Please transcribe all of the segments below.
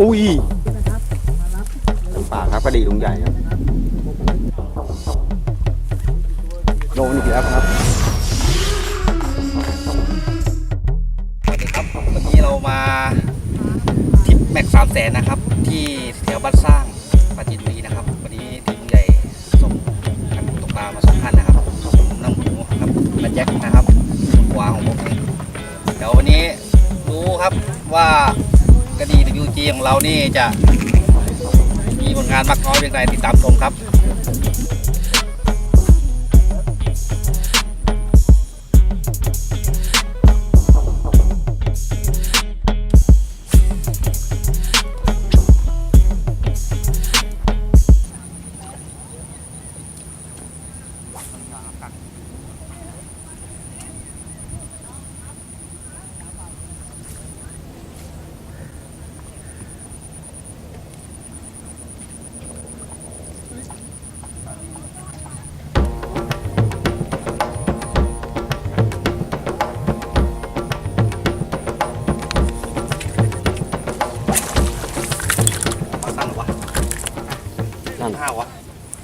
อุ้ยป่าครับกระดีลุงใหญ่ครับโดนอีกแล้วครับสวัสดีครับวันนี้เรามาทริปแม็กสามแสนนะครับ ที่แถวบ้านสร้าง เรานี่จะมีผลงานมากน้อยเพียงไรติดตามชมครับ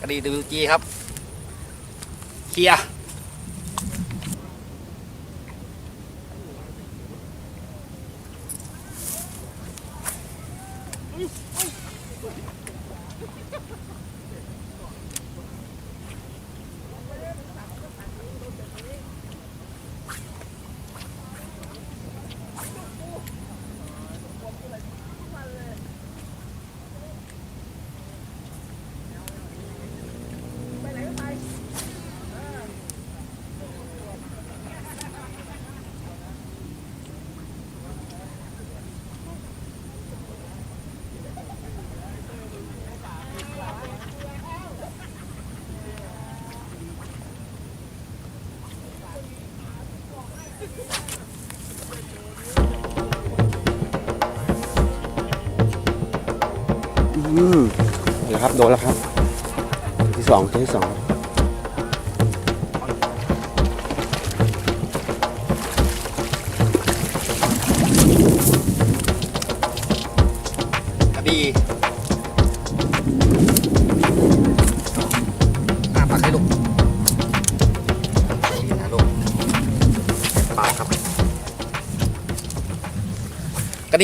กระดี WG ครับ เคลียร์ อืมเดี๋ยวครับโดนแล้วครับที่สองที่สองกระดี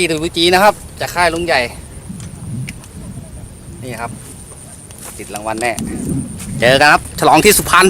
ดีดูวิจีนะครับจะค่ายลุงใหญ่ นี่ครับ ติดรางวัลแน่ เจอกันครับ ฉลองที่สุพรรณ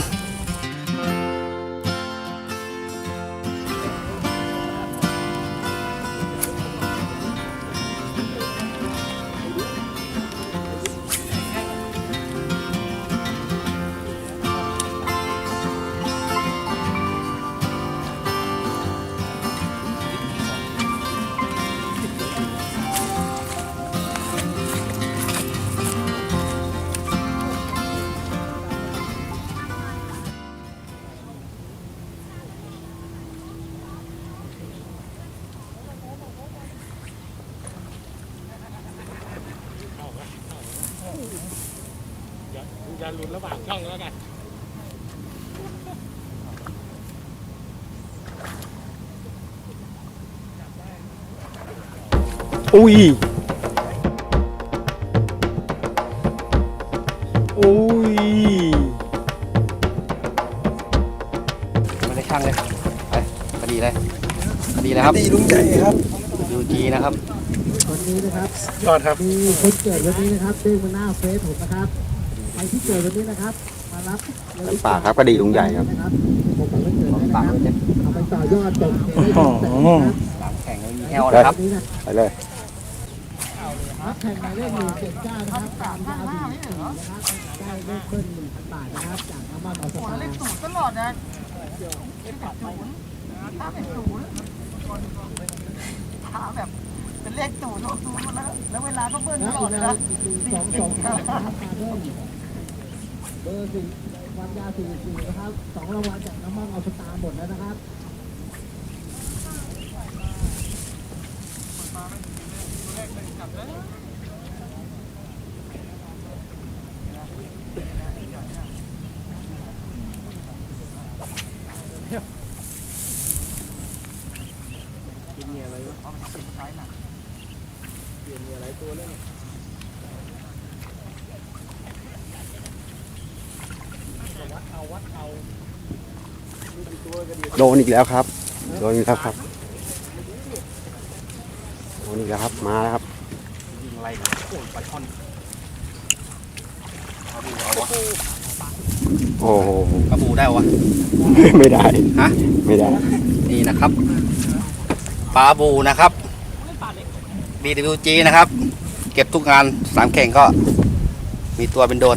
ลุดระหว่างช่องแล้วกันอุ้ยอุ้ยไม่ได้ช่างเลยไปคดีเลยคดีเลยครับดีลุงใหญ่ครับยูจีนะครับวันนี้นะครับยอดครับ มีคนเกิดวันนี้นะครับเด้งมาหน้าเฟซผมนะครับใคร ที่เกิดวันนี้นะครับ มารับป่าครับกระดีลุงใหญ่ครับนะครับผมบอกไม่เกิดนะคปารักบเลยเอาไปต่อยอดจบเกมได้อ๋อหลังแข่งไม่มีแอลนะครับวันนี้นะไปเลยรับแข่งหมายเลขหนึ่งเจ็ดเก้านะครับตามยาวสี่สี่นะครับได้เลขเพิ่มหนึ่งพันบาทนะครับจากน้ำมันออสตาร์ตลอดนะถ้าเป็นศูนย์ถ้าแบบเป็นเลขศูนย์โอ้ศูนย์หมดแล้วแล้วเวลาก็เบิ้ลตและลออีดกเลยนะนะสองสองนะครับมา เบอร์สี่วันยาสี่สี่นะครับสองรางวัลจากน้ำมันเอาสตาร์หมดแล้วนะครับเก็นเลี่ยนมีอะไรตัวแล้นย โดนอีกแล้วครับ โดนอีกแล้วครับ โดนอีกแล้วครับ มาแล้วครับยิงอะไรนะโอ้ยปลาช่อนปลาบูเอาวะโอ้โหปลาบูได้วะ ไม่ได้ ฮะ ไม่ได้ นี่นะครับ ปลาบูนะครับ BWG นะครับ เก็บทุกงานสามแข่งก็มีตัวเป็นโดน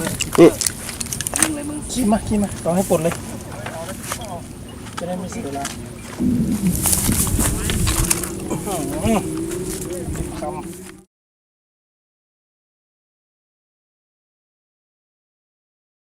นี่กินมากินมาต้องให้ปลดเลย จะได้ไม่เสียเวลาคำ